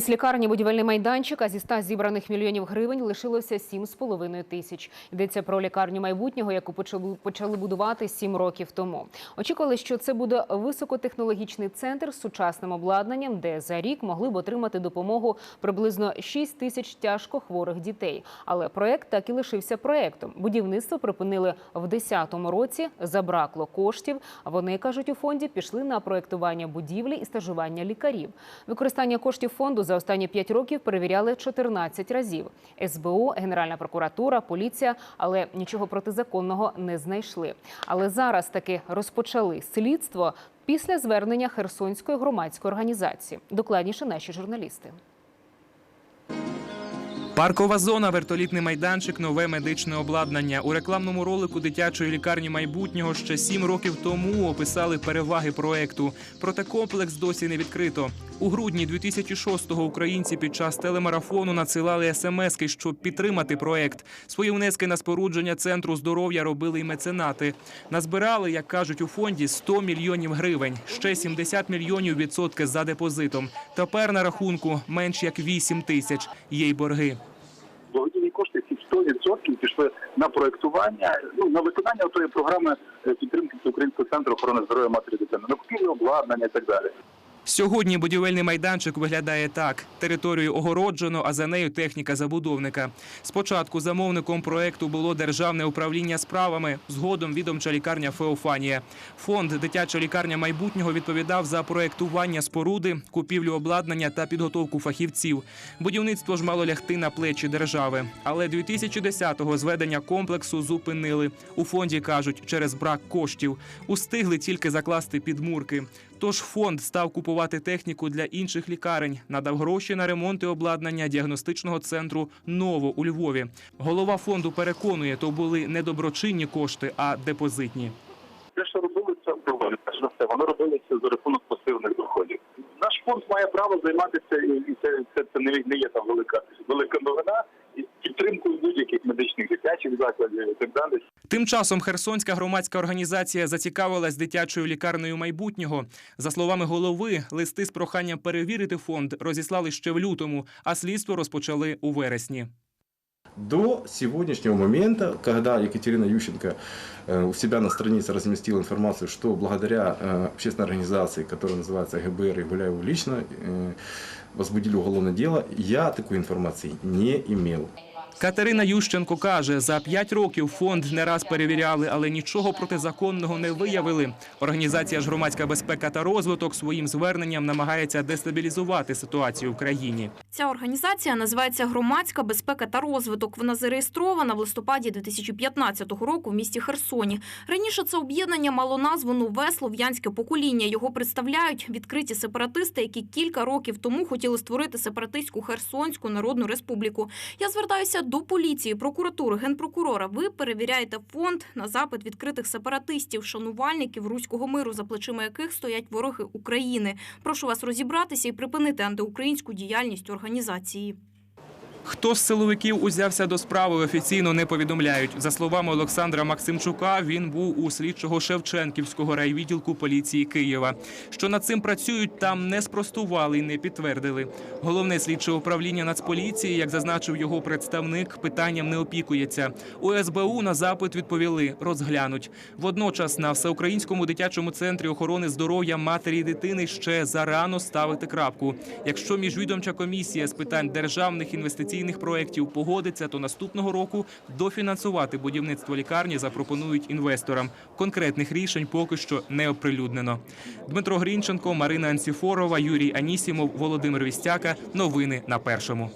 З лікарні будівельний майданчик, а зі 100 зібраних мільйонів гривень лишилося 7,5 тисяч. Йдеться про лікарню майбутнього, яку почали будувати 7 років тому. Очікували, що це буде високотехнологічний центр з сучасним обладнанням, де за рік могли б отримати допомогу приблизно 6 тисяч тяжко хворих дітей. Але проект так і лишився проектом. Будівництво припинили в 2010 році. Забракло коштів. Вони кажуть у фонді пішли на проектування будівлі і стажування лікарів. Використання коштів фонду за останні 5 років перевіряли 14 разів. СБУ, Генеральна прокуратура, поліція, але нічого протизаконного не знайшли. Але зараз таки розпочали слідство після звернення Херсонської громадської організації. Докладніше наші журналісти. Паркова зона, вертолітний майданчик, нове медичне обладнання. У рекламному ролику дитячої лікарні майбутнього ще сім років тому описали переваги проекту. Проте комплекс досі не відкрито. У грудні 2006-го українці під час телемарафону надсилали смски, щоб підтримати проект. Свої внески на спорудження центру здоров'я робили й меценати. Назбирали, як кажуть у фонді, 100 мільйонів гривень. Ще 70 мільйонів відсотки за депозитом. Тепер на рахунку менш як 8 тисяч. Є й борги. благодійні кошти ці 100% пішли на проектування, ну на виконання тої програми е, підтримки Українського центру охорони здоров'я матері дитини, на купівлю обладнання і так далі. Сьогодні будівельний майданчик виглядає так: територію огороджено, а за нею техніка забудовника. Спочатку замовником проекту було державне управління справами, згодом відомча лікарня Феофанія. Фонд дитяча лікарня майбутнього відповідав за проектування споруди, купівлю обладнання та підготовку фахівців. Будівництво ж мало лягти на плечі держави. Але 2010-го зведення комплексу зупинили. У фонді кажуть, через брак коштів устигли тільки закласти підмурки. Тож фонд став купувати техніку для інших лікарень, надав гроші на ремонт і обладнання діагностичного центру Ново у Львові. Голова фонду переконує, то були не доброчинні кошти, а депозитні. Те, що робилося, перш за все, воно робилося за рахунок пасивних доходів. Наш фонд має право займатися, і це, це, це не, не є там велика велика новина. І підтримкою будь-яких медичних дитячих закладів і так далі. Тим часом Херсонська громадська організація зацікавилась дитячою лікарнею майбутнього. За словами голови, листи з проханням перевірити фонд розіслали ще в лютому, а слідство розпочали у вересні. До сегодняшнего момента, когда Екатерина Ющенко э, у себя на странице разместила информацию, что благодаря э, общественной организации, которая называется ГБР, и Гуляеву лично э, возбудили уголовное дело, я такой информации не имел. Катерина Ющенко каже, за п'ять років фонд не раз перевіряли, але нічого протизаконного не виявили. Організація ж громадська безпека та розвиток своїм зверненням намагається дестабілізувати ситуацію в країні. Ця організація називається Громадська безпека та розвиток. Вона зареєстрована в листопаді 2015 року в місті Херсоні. Раніше це об'єднання мало назву Нове слов'янське покоління. Його представляють відкриті сепаратисти, які кілька років тому хотіли створити сепаратистську Херсонську Народну Республіку. Я звертаюся до поліції, прокуратури, генпрокурора. Ви перевіряєте фонд на запит відкритих сепаратистів, шанувальників руського миру, за плечима яких стоять вороги України. Прошу вас розібратися і припинити антиукраїнську діяльність організації. Хто з силовиків узявся до справи, офіційно не повідомляють. За словами Олександра Максимчука, він був у слідчого Шевченківського райвідділку поліції Києва. Що над цим працюють, там не спростували і не підтвердили. Головне слідче управління Нацполіції, як зазначив його представник, питанням не опікується. У СБУ на запит відповіли розглянуть. Водночас на всеукраїнському дитячому центрі охорони здоров'я матері дитини ще зарано ставити крапку. Якщо міжвідомча комісія з питань державних інвестиційних проєктів погодиться, то наступного року дофінансувати будівництво лікарні запропонують інвесторам. Конкретних рішень поки що не оприлюднено. Дмитро Грінченко, Марина Анціфорова, Юрій Анісімов, Володимир Вістяка. Новини на першому.